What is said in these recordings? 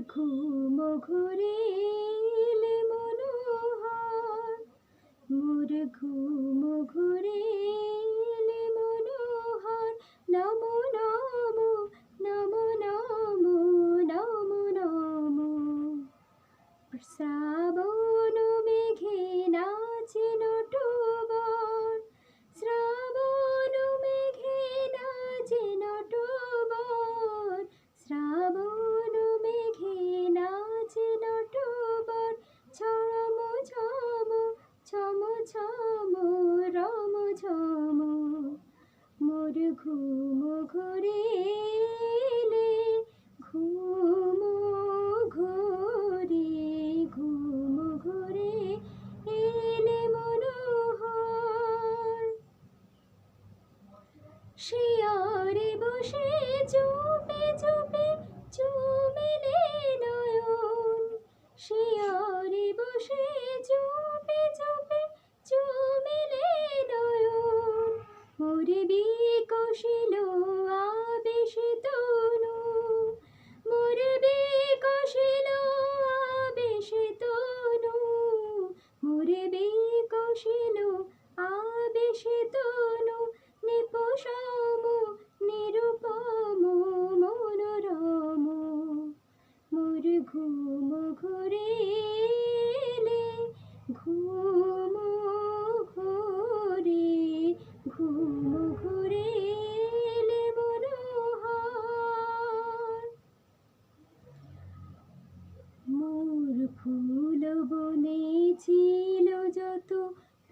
ঘুম ঘুরিলে মনোহর। মোর ঘুম ঘুরিলে ঘুম ঘুরে ঘুম ঘুরে ঘুম ঘুরে এলে মনোহর। শিয়রে বসে চুপে চুপে চুপে নেন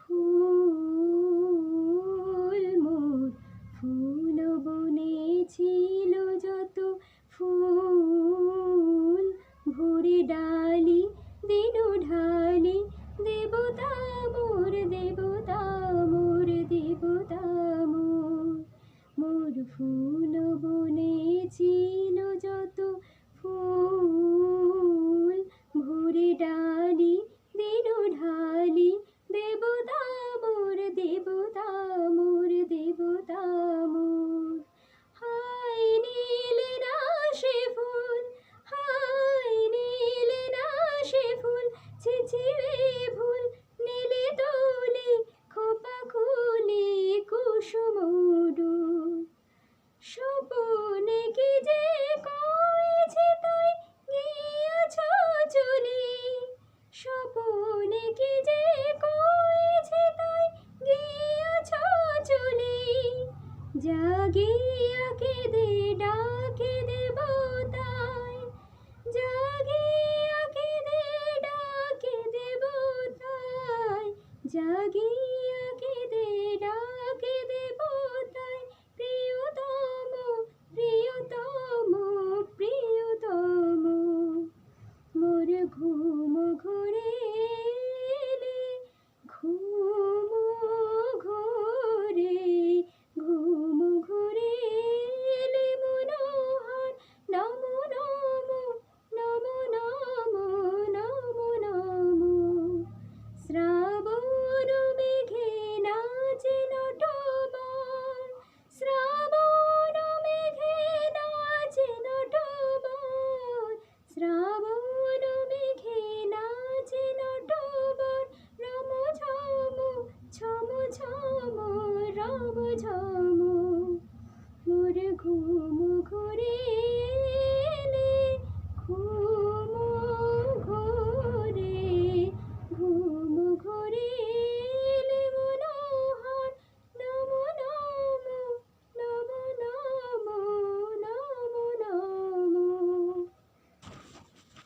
Ooh. জাগিয়া কেঁদে ডাকে দেবতায় জাগিয়া ঝামো রাম ঝামো মোর ঘুম